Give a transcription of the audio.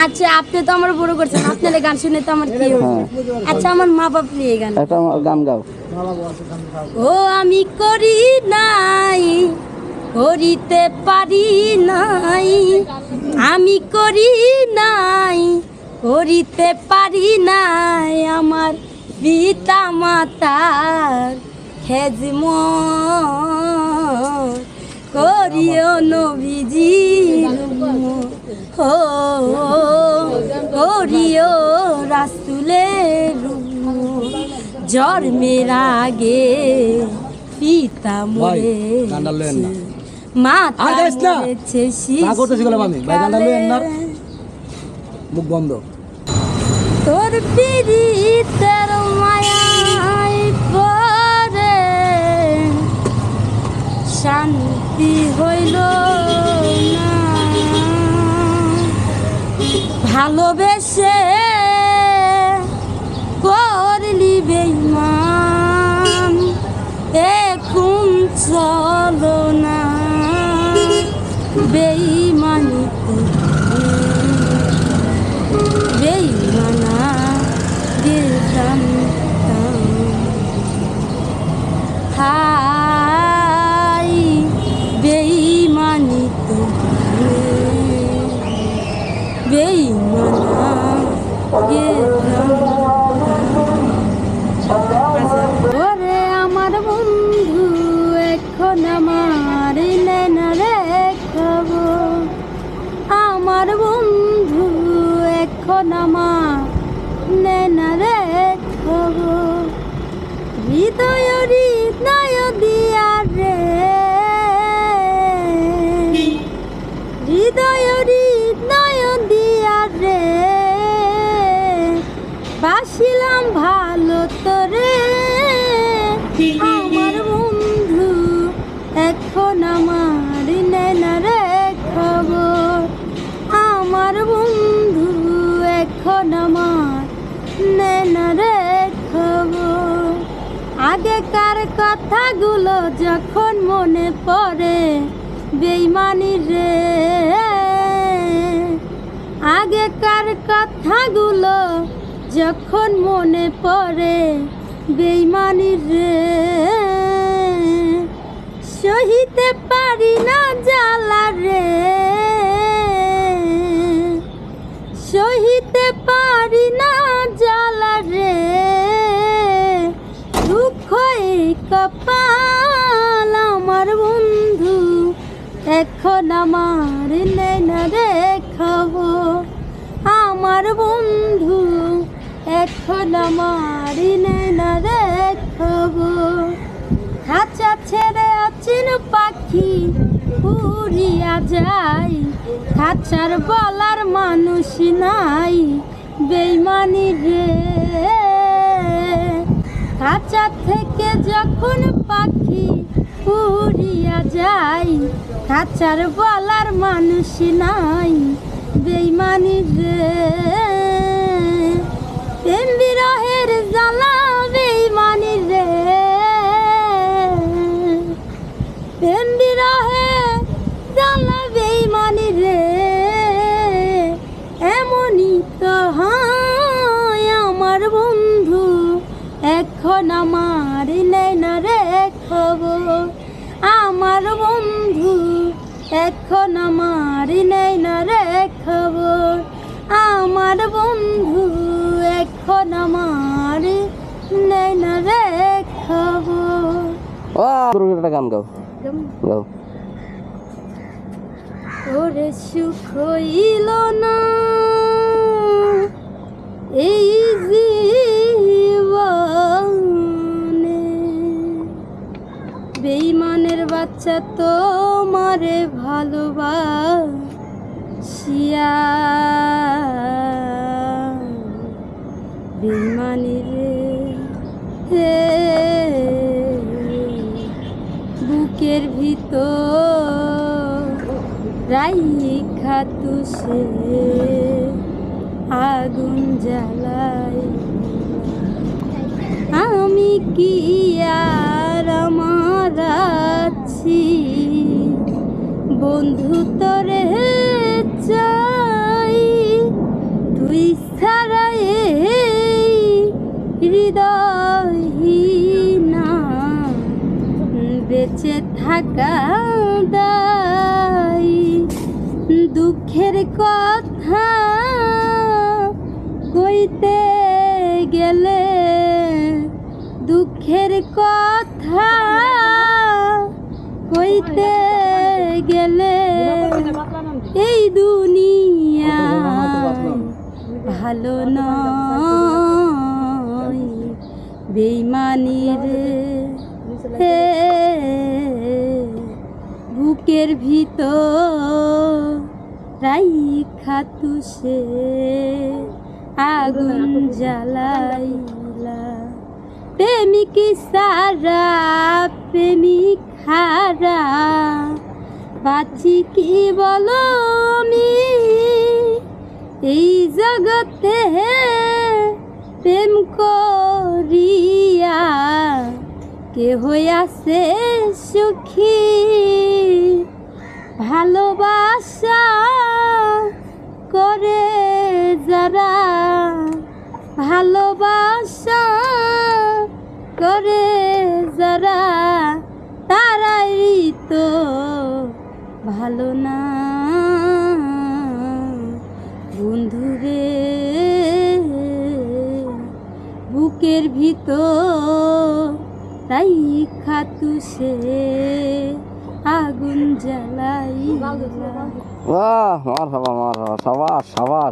আচ্ছা আপনি তো আমার বড় করছেন আপনার গান শুনে তো আমার কি হ্যাঁ। আচ্ছা আমার মা বাপ নিয়ে গান। একটা গান গাও। ও আমি করি নাই করিতে পারি নাই। আমি করি নাই করিতে পারি নাই আমার পিতা মাতার খেজম করিও নবীজি রাসুলের জন্মের আগে পিতা মরে মাতা। মরেছে। মুখ বন্ধ তোর পিড়িতের বেইমানা গেলাম হাই বেইমানি তো বেইমানা গেলাম এখন আমার নেনা কথাগুলো যখন মনে পড়ে, বেইমানি রে। আগেকার কথাগুলো যখন মনে পড়ে, বেইমানি রে। সহিতে পারি না জ্বালা রে। সহিতে পারি না জ্বালা রে দুঃখ এই কপাল আমার বন্ধু এখন আমার নেনা রে আমার বন্ধু এখন আমার নেনা রে খবর খাঁচা ছেড়ে অচিন পাখি উড়িয়া যাই খাঁচার বলার মানুষ নাই, বেইমানি রে। খাঁচা থেকে যখন পাখি উড়িয়া যাই খাঁচার বলার মানুষ নাই, বেইমানি রে। প্রেম বিরহের জ্বালা এখন আমার না রে খবর। আমার বন্ধু এখন আমার নেই না রে খবর। আমার বন্ধু এখন আমার নেই না রে খবর। ও দুর্গা একটা গান গাও। গাও। ওরে সুখ হইল না। বাচ্চা তো মারে ভালোবাসিয়া। বেইমানি রে বুকের ভিতর রাইখা তুষে আগুন জ্বালাই। আমি কি বন্ধু, তরে চাই। তুই ছাড়া হৃদয় না। বেঁচে থাকা দাই দুঃখের কথা কইতে গেলে দুঃখের কথা কইতে গেলে এই দুনিয়া ভালো নয়। বেইমানির হে বুকের ভিতর রাইখা তুষে আগুন জ্বালাইলা। প্রেমিক সারা, প্রেমিক হারা বাঁচি কি বলো আমি? এই জগতে প্রেম করিয়া কে হইয়াছে সুখী? ভালোবাসা করে যারা ভালোবাসা করে যারা, তারাই তো ভালো না। বন্ধুরে বুকের ভিতর তাই খাতু সে আগুন জ্বালাই বাহ মার সাবাস সাবাস।